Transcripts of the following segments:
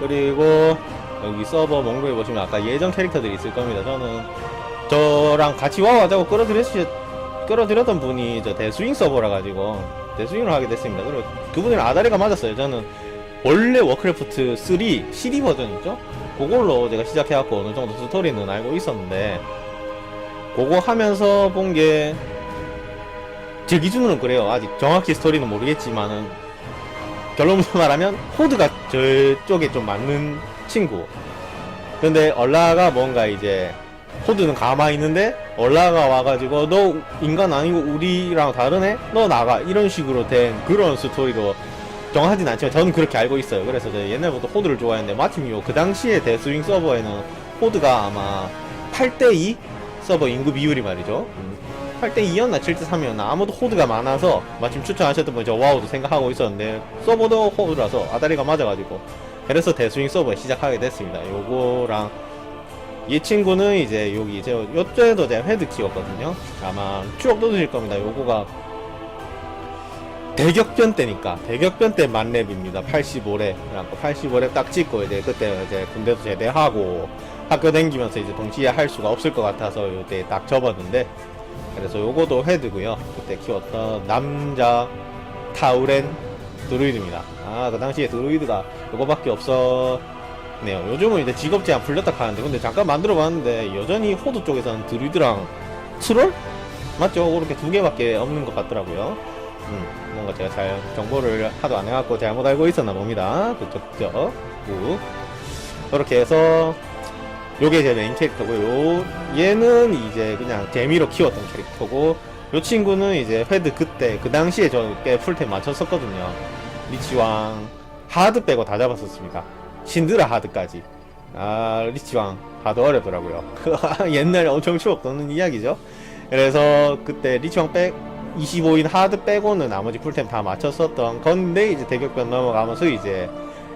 그리고 여기 서버 목록에 보시면 아까 예전 캐릭터들이 있을 겁니다. 저는 저랑 같이 와우 하자고 끌어들였, 끌어들였던 분이 저 대스윙 서버라 가지고 대스윙을 하게 됐습니다. 그리고 그분이랑 아다리가 맞았어요. 저는 원래 워크래프트 3 CD 버전 있죠? 그걸로 제가 시작해갖고 어느 정도 스토리는 알고 있었는데 그거 하면서 본 게 제 기준으로는 그래요. 아직 정확히 스토리는 모르겠지만은 결론부터 말하면 호드가 저쪽에 좀 맞는 친구. 근데 얼라가 뭔가 이제 호드는 가만히 있는데 얼라가 와가지고 너 인간 아니고 우리랑 다르네? 너 나가 이런 식으로 된 그런 스토리로 정하진 않지만 저는 그렇게 알고 있어요. 그래서 제가 옛날부터 호드를 좋아했는데 마침 요그 당시에 데스윙 서버에는 호드가 아마 8대2 서버 인구 비율이 말이죠. 8대 2였나 7대 3이었나 아무도 호드가 많아서 마침 추천하셨던 분이 저 와우도 생각하고 있었는데 서버도 호드라서 아다리가 맞아가지고 그래서 대스윙 서버 시작하게 됐습니다. 요거랑 이 친구는 이제 여기 이제 요때도 제가 헤드 키웠거든요. 아마 추억 돋으실 겁니다. 요거가 대격변 때니까 대격변 때 만렙입니다. 85렙 그래갖고 85렙 딱 찍고 이제 그때 이제 군대도 제대하고 학교 다니면서 이제 동시에 할 수가 없을 것 같아서 요때 딱 접었는데 그래서 요거도 헤드고요. 그때 키웠던 남자 타우렌 드루이드입니다. 아 그 당시에 드루이드가 요거밖에 없었네요. 요즘은 이제 직업 제한 풀렸다 하는데 근데 잠깐 만들어 봤는데 여전히 호드 쪽에서는 드루이드랑 트롤 맞죠? 그렇게 두 개밖에 없는 것 같더라고요. 음, 뭔가 제가 잘 정보를 하도 안 해갖고 잘못 알고 있었나 봅니다. 그쵸, 그쵸. 꾹. 그렇게 해서, 요게 제 메인 캐릭터고요. 얘는 이제 그냥 재미로 키웠던 캐릭터고, 요 친구는 이제 헤드 그때, 그 당시에 저꽤 풀템 맞췄었거든요. 리치왕, 하드 빼고 다 잡았었습니다. 신드라 하드까지. 아, 리치왕, 하드 어렵더라고요. 옛날에 엄청 추억 돋는 이야기죠. 그래서 그때 리치왕 빼, 25인 하드 빼고는 나머지 풀템 다 맞췄었던 건데 이제 대격변 넘어가면서 이제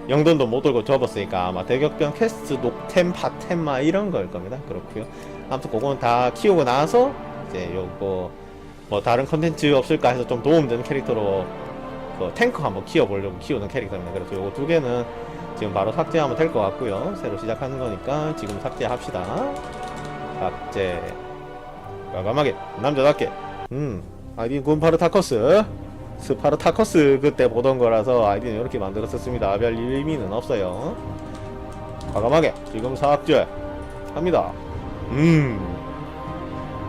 영돈도 못 돌고 접었으니까 아마 대격변 퀘스트 녹템 파템마 이런 걸 겁니다. 그렇고요. 아무튼 그거는 다 키우고 나서 이제 요거 뭐 다른 컨텐츠 없을까 해서 좀 도움되는 캐릭터로 그 탱커 한번 키워보려고 키우는 캐릭터입니다. 그래서 요거 두 개는 지금 바로 삭제하면 될 것 같고요. 새로 시작하는 거니까 지금 삭제합시다. 삭제. 과감하게 남자답게. 음 아이디 군파르타커스 스파르타커스 그때 보던 거라서 아이디는 이렇게 만들었었습니다. 별 의미는 없어요. 과감하게 지금 삭제 합니다. 음.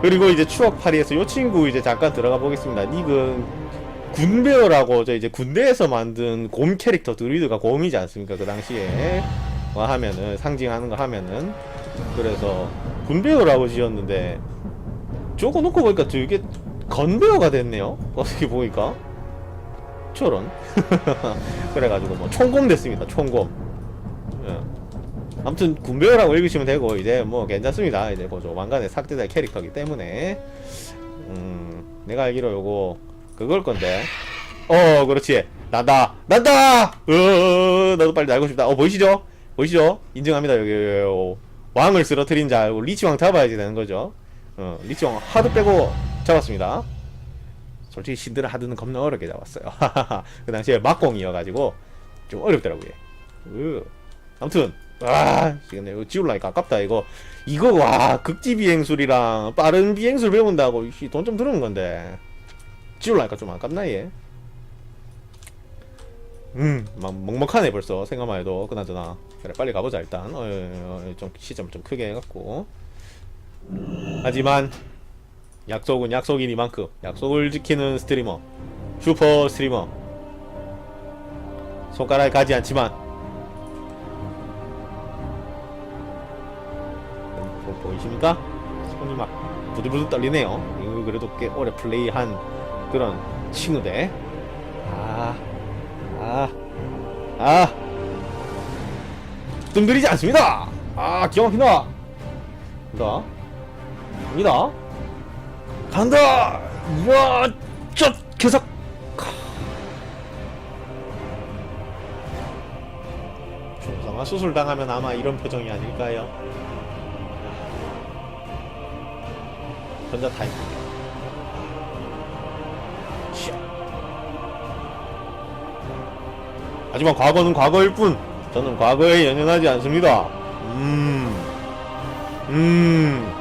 그리고 이제 추억파리에서 요 친구 이제 잠깐 들어가 보겠습니다. 닉은 군베어라고 저 이제 군대에서 만든 곰 캐릭터 드루이드가 곰이지 않습니까? 그 당시에. 뭐 하면은 상징하는 거 하면은. 그래서 군베어라고 지었는데 저거 놓고 보니까 되게 건배어가 됐네요. 어떻게 보니까 저런 그래가지고 뭐 총검 됐습니다. 총검. 예. 아무튼 군배어라고 읽으시면 되고 이제 뭐 괜찮습니다. 이제 뭐 조만간에 삭제될 캐릭터기 때문에 음 내가 알기로 요거 그걸 건데 어 그렇지 난다 난다 어 나도 빨리 날고 싶다 어 보이시죠 보이시죠 인정합니다 여기, 여기 왕을 쓰러뜨린 자 알고 리치 왕 잡아야지 되는 거죠 어 리치 왕 하드 빼고 잡았습니다. 솔직히 신드라 하드는 겁나 어렵게 잡았어요. 그 당시에 막공이어가지고 좀 어렵더라고요. 으. 아무튼 와 지금 이거 지울라니까 아깝다 이거 이거 와 극지 비행술이랑 빠른 비행술 배운다고 돈 좀 들은 건데 지울라니까 좀 아깝나 얘. 음 막 먹먹하네 벌써 생각만 해도 그나저나 그래 빨리 가보자 일단 어, 어, 어, 좀 시점 좀 크게 해갖고 하지만 약속은 약속이니만큼 약속을 지키는 스트리머 슈퍼 스트리머. 손가락에 가지 않지만 보, 보이십니까? 손이 막 부들부들 떨리네요. 이거 그래도 꽤 오래 플레이한 그런 친구들. 아, 아, 아. 뜸들이지 않습니다. 아 기가 막힌다 간다 갑니다 간다! 이야, 저 계속. 중성화 수술 당하면 아마 이런 표정이 아닐까요? 전자 타임. 샤. 하지만 과거는 과거일 뿐 저는 과거에 연연하지 않습니다. 음, 음. 자,